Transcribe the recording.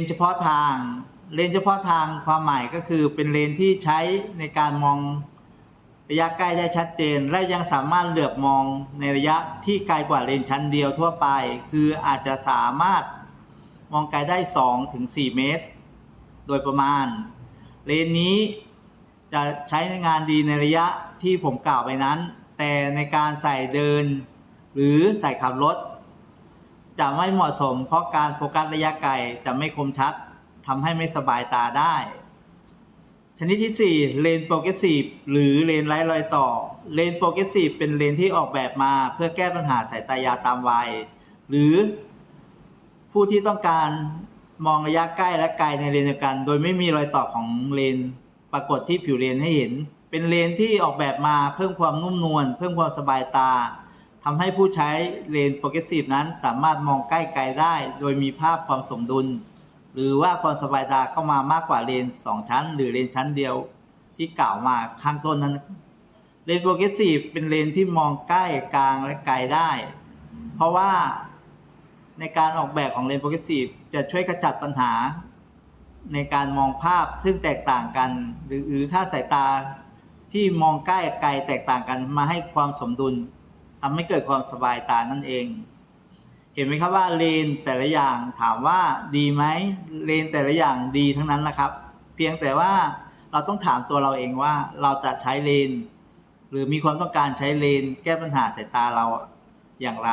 นเฉพาะทาง เลนเฉพาะทางความหมายก็คือเป็นเลนที่ใช้ในการมองระยะใกล้ได้ชัดเจน และยังสามารถเหลือบมองในระยะที่ไกลกว่าเลนชั้นเดียวทั่วไป คืออาจจะสามารถมองไกลได้2-4เมตร โดยประมาณ เลนนี้จะใช้ในงานดีในระยะที่ผมกล่าวไปนั้น แต่ในการใส่เดิน หรือใส่ขับรถ จะไม่เหมาะสม เพราะการโฟกัสระยะไกลจะไม่คมชัดทำให้ไม่สบายตาได้ ชนิดที่ 4 เลนโปรเกรสซีฟหรือเลนไร้รอยต่อ เลนโปรเกรสซีฟเป็นเลนที่ออกแบบมาเพื่อแก้ปัญหาสายตายาวตามวัย หรือผู้ที่ต้องการมองระยะใกล้และไกลในเลนเดียวกัน โดยไม่มีรอยต่อของเลนปรากฏที่ผิวเลนให้เห็น เป็นเลนที่ออกแบบมาเพิ่มความนุ่มนวลเพิ่มความสบายตา ทำให้ผู้ใช้เลนโปรเกรสซีฟนั้นสามารถมองใกล้ไกลได้ โดยมีภาพความสมดุล หรือว่าความสบายตาเข้ามามากกว่าเลนสองชั้น หรือเลนชั้นเดียวที่กล่าวมาข้างต้นนั้น เลนโปรเกรสซีฟเป็นเลนที่มองใกล้กลางและไกลได้ เพราะว่าในการออกแบบของเลนโปรเกรสซีฟจะช่วยขจัดปัญหา ในการมองภาพซึ่งแตกต่างกัน หรือค่าสายตาที่มองใกล้ไกลแตกต่างกันมาให้ความสมดุล ทำให้เกิดความสบายตานั่นเอง เห็นไหมครับว่าเลนแต่ละอย่างถามว่าดีไหมเลนแต่ละอย่างดีทั้งนั้นนะครับ เพียงแต่ว่าเราต้องถามตัวเราเองว่าเราจะใช้เลน หรือมีความต้องการใช้เลน แก้ปัญหาสายตาเราอย่างไร